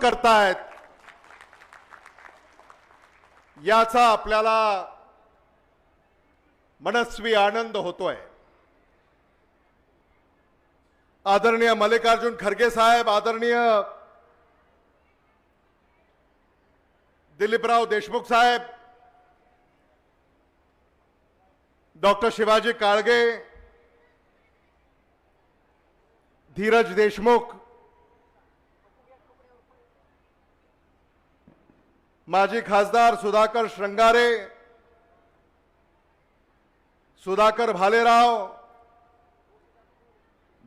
करतायत. याचा आपल्याला मनस्वी आनंद होतोय. आदरणीय मल्लिकार्जुन खरगे साहेब आदरणीय दिलीपराव देशमुख साहेब डॉक्टर शिवाजी काळगे धीरज देशमुख माजी खासदार सुधाकर श्रंगारे, सुधाकर भालेराव,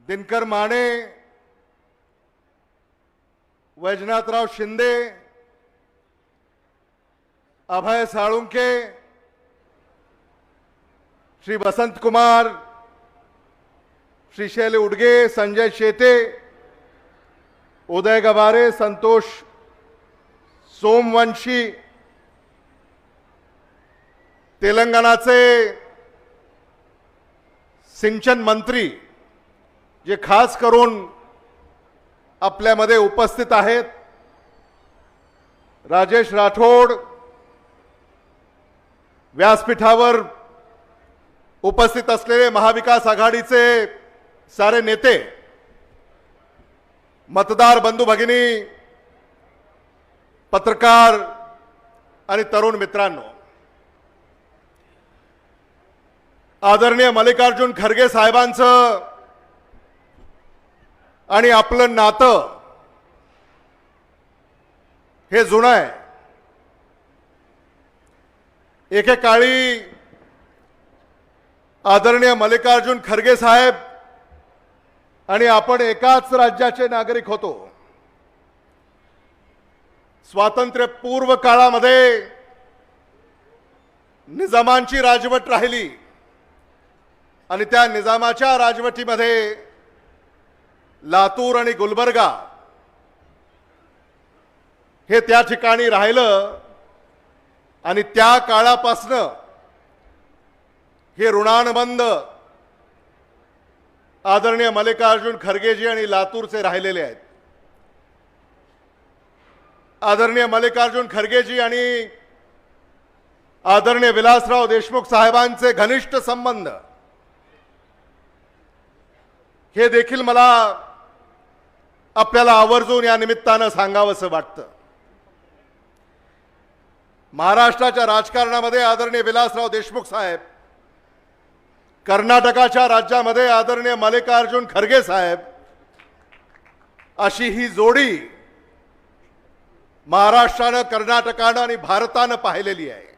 दिनकर माने, वैजनाथराव शिंदे, अभय साळुंके, श्री वसंत कुमार, श्री शैल उडगे, संजय शेते उदय गवारे, संतोष सोमवंशी तेलंगणाचे सिंचन मंत्री जे खास करून आपल्यामध्ये उपस्थित आहेत राजेश राठोड व्यासपीठावर उपस्थित असलेले महाविकास आघाडीचे सारे नेते मतदार बंधू भगिनी पत्रकार आणि तरुण मित्रांनो आदरणीय मल्लिकार्जुन खरगे साहेबांचं आणि आपलं नातं हे जुनं आहे. एकेकाळी आदरणीय मल्लिकार्जुन खरगे साहेब आणि आपण एकाच राज्याचे नागरिक होतो. स्वातंत्र्यपूर्व काळामध्ये निजामांची राजवट राहिली आणि त्या निजामाच्या राजवटीमध्ये लातूर आणि गुलबर्गा हे त्या ठिकाणी राहिलं आणि त्या काळापासनं हे ऋणानुबंध आदरणीय मल्लिकार्जुन खरगेजी आणि लातूरचे राहिलेले आहेत. आदरणीय मल्लिकार्जुन खरगेजी आणि आदरणीय विलासराव देशमुख साहेबांचे घनिष्ठ संबंध. हे देखील मला आपल्याला आवर्जून या निमित्तानं सांगावंसं वाटतं. महाराष्ट्राच्या राजकारणामध्ये आदरणीय विलासराव देशमुख साहेब कर्नाटकाच्या राज्यामध्ये आदरणीय मल्लिकार्जुन खरगे साहेब अशी ही जोडी महाराष्ट्रानं कर्नाटकानं आणि भारतानं पाहिलेली आहे.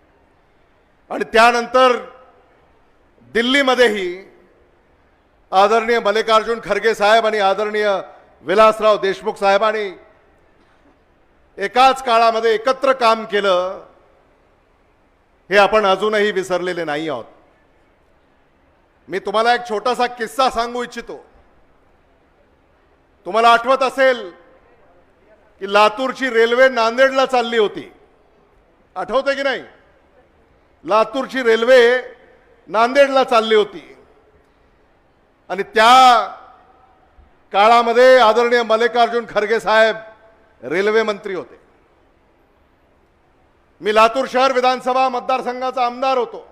आणि त्यानंतर दिल्लीमध्येही आदरणीय मल्लिकार्जुन खरगे साहेब आणि आदरणीय विलासराव देशमुख साहेबांनी एकाच काळामध्ये एकत्र काम केलं हे आपण अजूनही विसरलेले नाही आहोत. मी तुम्हाला एक छोटासा किस्सा सांगू इच्छितो. तुम्हाला आठवत असेल की लातूरची रेल्वे नांदेडला चालली होती. आठवते की नाही? लातूरची रेल्वे नांदेडला चालली होती. आणि त्या काळामध्ये आदरणीय मल्लिकार्जुन खरगे साहेब रेल्वे मंत्री होते. मी लातूर शहर विधानसभा मतदारसंघाचा आमदार होतो.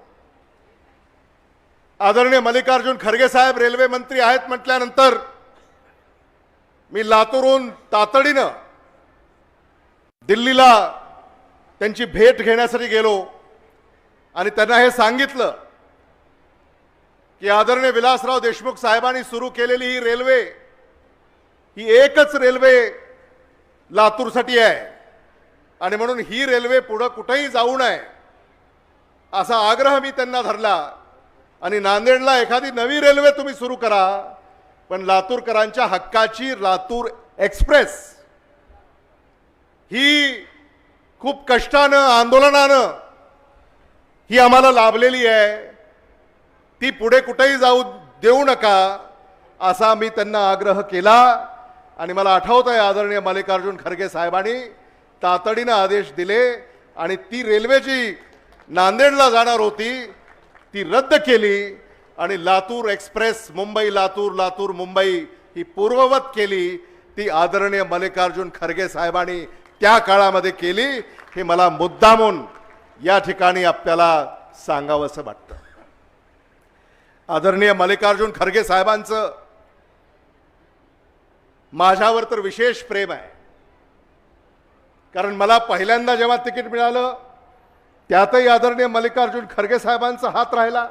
आदरणीय मल्लिकार्जुन खरगे साहेब रेल्वे मंत्री आहेत म्हटल्यानंतर मी लातूरहून तातडीनं दिल्लीला त्यांची भेट घेण्यासाठी गेलो. आणि त्यांना हे सांगितलं की आदरणीय विलासराव देशमुख साहेबांनी सुरू केलेली ही रेल्वे ही एकच रेल्वे लातूरसाठी आहे. आणि म्हणून ही रेल्वे पुढं कुठेही जाऊ नये असा आग्रह मी त्यांना धरला. आणि नांदेडला एखादी नवी रेल्वे तुम्ही सुरू करा पण लातूरकरांच्या हक्काची लातूर एक्सप्रेस ही खूप कष्टानं आंदोलनानं ही आम्हाला लाभलेली आहे. ती पुढे कुठेही जाऊ देऊ नका असा मी त्यांना आग्रह केला आणि मला आठवत आहे आदरणीय मल्लिकार्जुन खरगे साहेबांनी तातडीनं आदेश दिले आणि ती रेल्वे जी नांदेडला जाणार होती ती रद्द केली आणि लातूर एक्सप्रेस मुंबई लातूर लातूर मुंबई ही पूर्ववत केली. ती आदरणीय मल्लिकार्जुन खरगे साहेबांनी त्या काळामध्ये केली हे मला मुद्दामून या ठिकाणी आपल्याला सांगावंसं वाटतं. आदरणीय मल्लिकार्जुन खरगे साहेबांचं माझ्यावर तर विशेष प्रेम आहे. कारण मला पहिल्यांदा जेव्हा तिकीट मिळालं त्यातही आदरणीय मल्लिकार्जुन खरगे साहेबांचा हात राहिला.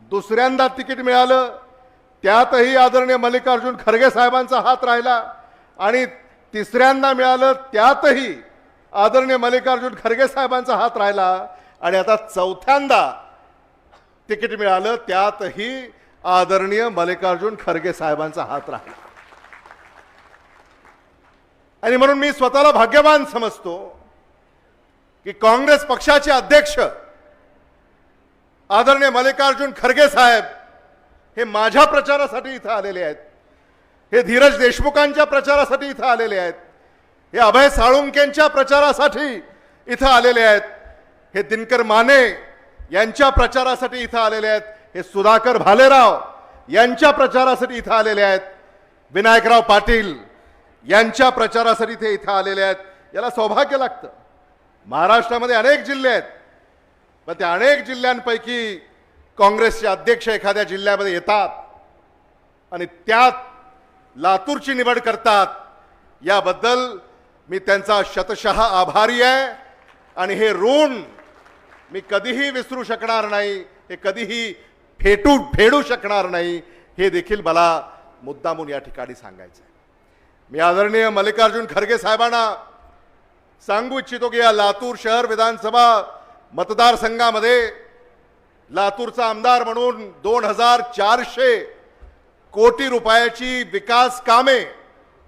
दुसऱ्यांदा तिकीट मिळालं त्यातही आदरणीय मल्लिकार्जुन खरगे साहेबांचा हात राहिला. आणि तिसऱ्यांदा मिळालं त्यातही आदरणीय मल्लिकार्जुन खरगे साहेबांचा हात राहिला आणि आता चौथ्यांदा तिकीट मिळालं त्यातही आदरणीय मल्लिकार्जुन खरगे साहेबांचा हात राहिला. आणि म्हणून मी स्वतःला भाग्यवान समजतो की काँग्रेस पक्षाचे अध्यक्ष आदरणीय मल्लिकार्जुन खरगे साहेब हे माझ्या प्रचारासाठी इथं आलेले आहेत. हे धीरज देशमुखांच्या प्रचारासाठी इथं आलेले आहेत. हे अभय साळुंकेंच्या प्रचारासाठी इथं आलेले आहेत. हे दिनकर माने यांच्या प्रचारासाठी इथं आलेले आहेत. हे सुधाकर भालेराव यांच्या प्रचारासाठी इथं आलेले आहेत. विनायकराव पाटील यांच्या प्रचारासाठी ते इथं आलेले आहेत. याला सौभाग्य लागतं. महाराष्ट्रामध्ये अनेक जिल्हे आहेत. पण त्या अनेक जिल्ह्यांपैकी काँग्रेसचे अध्यक्ष एखाद्या जिल्ह्यामध्ये येतात. आणि त्यात लातूरची निवड करतात. याबद्दल मी त्यांचा शतशः आभारी आहे. आणि हे ऋण मी कधीही विसरू शकणार नाही. हे कधीही फेटू फेडू शकणार नाही. हे देखील मला मुद्दामून या ठिकाणी सांगायचं आहे मी आदरणीय मल्लिकार्जुन खरगे साहेबांना सांगू इच्छितो की या लातूर शहर विधानसभा मतदारसंघामध्ये लातूरचा आमदार म्हणून दोन हजार चारशे कोटी रुपयाची विकास कामे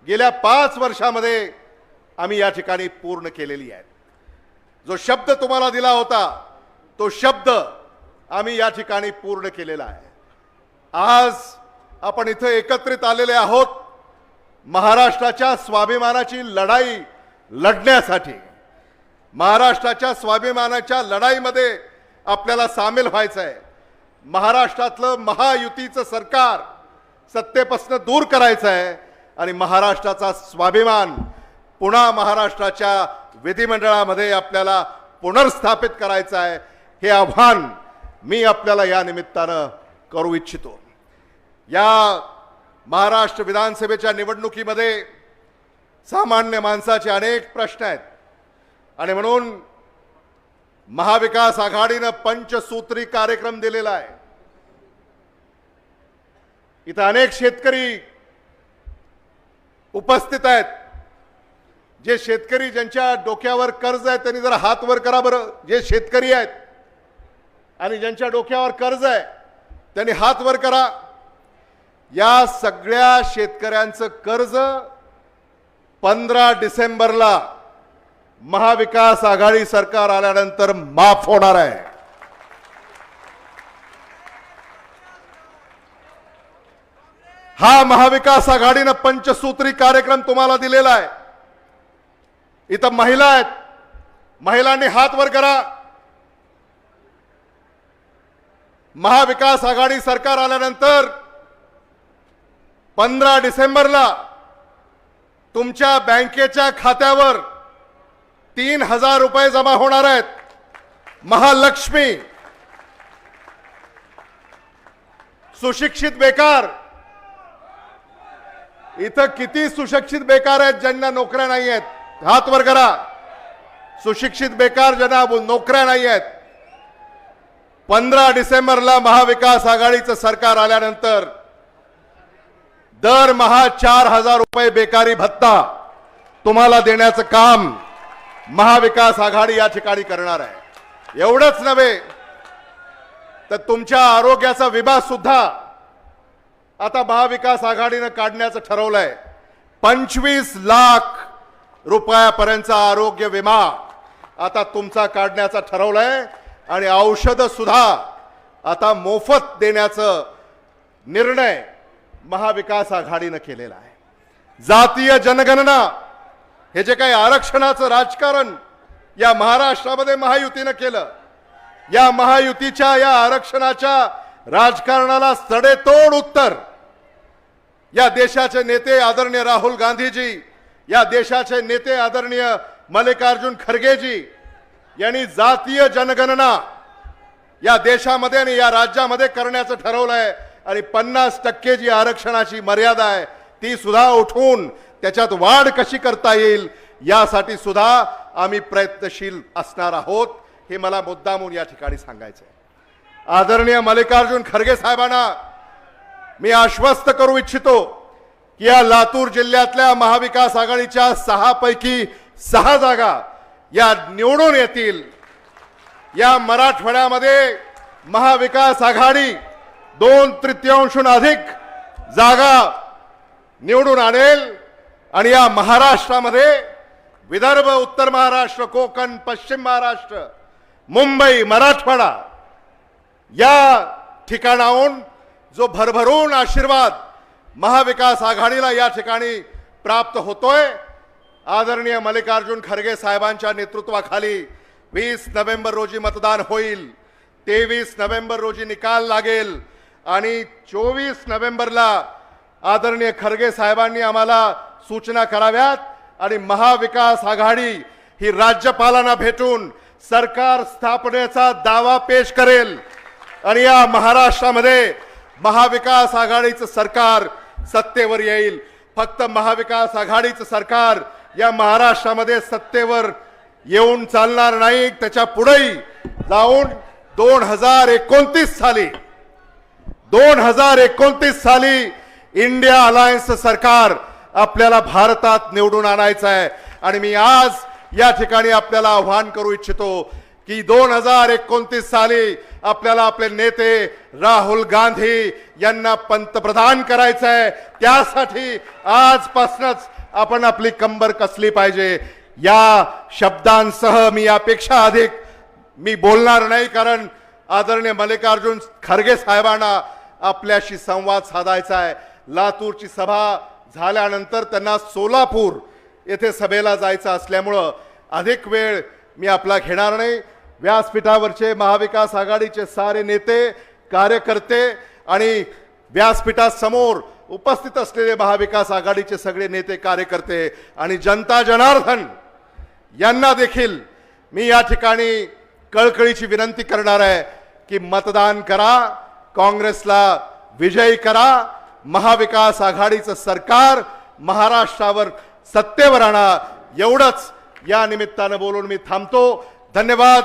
गेल्या पाच वर्षामध्ये आम्ही या ठिकाणी पूर्ण केलेली आहेत. जो शब्द तुम्हाला दिला होता तो शब्द आम्ही या ठिकाणी पूर्ण केलेला आहे. आज आपण इथं एकत्रित आलेले आहोत महाराष्ट्राच्या स्वाभिमानाची लढाई लढण्यासाठी. महाराष्ट्राच्या स्वाभिमानाच्या लढाईमध्ये आपल्याला सामील व्हायचं आहे महाराष्ट्रातलं महायुतीचं सरकार सत्तेपासून दूर करायचं आहे. आणि महाराष्ट्राचा स्वाभिमान पुन्हा महाराष्ट्राच्या विधिमंडळामध्ये आपल्याला पुनर्स्थापित करायचं आहे. हे आव्हान मी आपल्याला या निमित्तानं करू इच्छितो. या महाराष्ट्र विधानसभेच्या निवडणुकीमध्ये सामान्य माणसाचे अनेक प्रश्न आहेत. आणि म्हणून महाविकास आघाडीनं पंचसूत्री कार्यक्रम दिलेला आहे. इथं अनेक शेतकरी उपस्थित आहेत. जे शेतकरी ज्यांच्या डोक्यावर कर्ज आहे त्यांनी जरा हात वर करा बरं. जे शेतकरी आहेत आणि ज्यांच्या डोक्यावर कर्ज आहे त्यांनी हात वर करा. या सगळ्या शेतकऱ्यांचं कर्ज पंधरा डिसेंबरला महाविकास आघाडी सरकार आल्यानंतर माफ होणार आहे. हा महाविकास आघाडीनं पंचसूत्री कार्यक्रम तुम्हाला दिलेला आहे. इथं महिला आहेत. महिलांनी हात वर करा. महाविकास आघाडी सरकार आल्यानंतर पंधरा डिसेंबरला तुमच्या बँकेच्या खात्यावर तीन हजार रुपये जमा होणार आहेत. महालक्ष्मी. सुशिक्षित बेकार. इथं किती सुशिक्षित बेकार आहेत ज्यांना नोकऱ्या नाही आहेत? हात वर करा. सुशिक्षित बेकार ज्यांना नोकऱ्या नाही आहेत. पंधरा डिसेंबरला महाविकास आघाडीचं सरकार आल्यानंतर दरमहा चार हजार रुपये बेकारी भत्ता तुम्हाला देण्याचं काम महाविकास आघाडी या ठिकाणी करणार आहे. एवढंच नव्हे तर तुमच्या आरोग्याचा विभाग सुद्धा आता महाविकास आघाडीनं काढण्याचं ठरवलंय. पंचवीस लाख रुपयापर्यंतचा आरोग्य विमा आता तुमचा काढण्याचा ठरवलंय. आणि औषधं सुद्धा आता मोफत देण्याचं निर्णय महाविकास आघाडीनं केलेला आहे. जातीय जनगणना हे जे काही आरक्षणाचं राजकारण या महाराष्ट्रामध्ये महायुतीनं केलं या महायुतीच्या या आरक्षणाच्या राजकारणाला सडेतोड उत्तर या देशाचे नेते आदरणीय राहुल गांधीजी या देशाचे नेते आदरणीय मल्लिकार्जुन खरगेजी यांनी जातीय जनगणना या देशामध्ये आणि या राज्यामध्ये करण्याचं ठरवलंय आणि पन्नास टक्के जी आरक्षणाची मर्यादा आहे ती सुद्धा उठवून त्याच्यात वाढ कशी करता येईल यासाठी सुद्धा आम्ही प्रयत्नशील असणार आहोत हे मला मुद्दामून या ठिकाणी सांगायचं आहे आदरणीय मल्लिकार्जुन खरगे साहेबांना मी आश्वस्त करू इच्छितो की या लातूर जिल्ह्यातल्या महाविकास आघाडीच्या सहा पैकी सहा जागा या निवडून येतील. या मराठवाड्यामध्ये महाविकास आघाडी दोन तृतीयांशून अधिक जागा निवडून आणेल आणि या महाराष्ट्रामध्ये विदर्भ उत्तर महाराष्ट्र कोकण पश्चिम महाराष्ट्र मुंबई मराठवाडा या ठिकाणाहून जो भरभरून आशीर्वाद महाविकास आघाडीला या ठिकाणी प्राप्त होतोय आदरणीय मल्लिकार्जुन खरगे साहेबांच्या नेतृत्वाखाली वीस नोव्हेंबर रोजी मतदान होईल तेवीस नोव्हेंबर रोजी निकाल लागेल आणि चोवीस नोव्हेंबरला आदरणीय खरगे साहेबांनी आम्हाला सूचना कराव्यात आणि महाविकास आघाडी ही राज्यपालांना भेटून सरकार स्थापनेचा दावा पेश करेल. आणि या महाराष्ट्रामध्ये महाविकास आघाडीचं सरकार सत्तेवर येईल. फक्त महाविकास आघाडीचं सरकार या महाराष्ट्रामध्ये सत्तेवर येऊन चालणार नाही. त्याच्या पुढेही जाऊन दोन हजार एकोणतीस साली दोन हजार एकोणतीस साली इंडिया अलायन्स सरकार आपल्याला भारतात निवडून आणायचं आहे. आणि मी आज या ठिकाणी आपल्याला आव्हान करू इच्छितो की दोन हजार एकोणतीस साली आपल्याला आपले नेते राहुल गांधी यांना पंतप्रधान करायचं आहे त्यासाठी आजपासूनच आपण आपली कंबर कसली पाहिजे? या शब्दांसह मी यापेक्षा अधिक मी बोलणार नाही कारण आदरणीय मल्लिकार्जुन खरगे साहेबांना आपल्याशी संवाद साधायचा आहे लातूरची सभा झाल्यानंतर त्यांना सोलापूर येथे सभेला जायचं असल्यामुळं अधिक वेळ मी आपला घेणार नाही. व्यासपीठावरचे महाविकास आघाडीचे सारे नेते कार्यकर्ते आणि व्यासपीठासमोर उपस्थित असलेले महाविकास आघाडीचे सगळे नेते कार्यकर्ते आणि जनता जनार्दन यांना देखील मी या ठिकाणी कळकळीची विनंती करणार आहे की मतदान करा काँग्रेसला विजयी करा महाविकास आघाडीचं सरकार महाराष्ट्रावर सत्तेवर आणा. एवढंच या निमित्तानं बोलून मी थांबतो. धन्यवाद.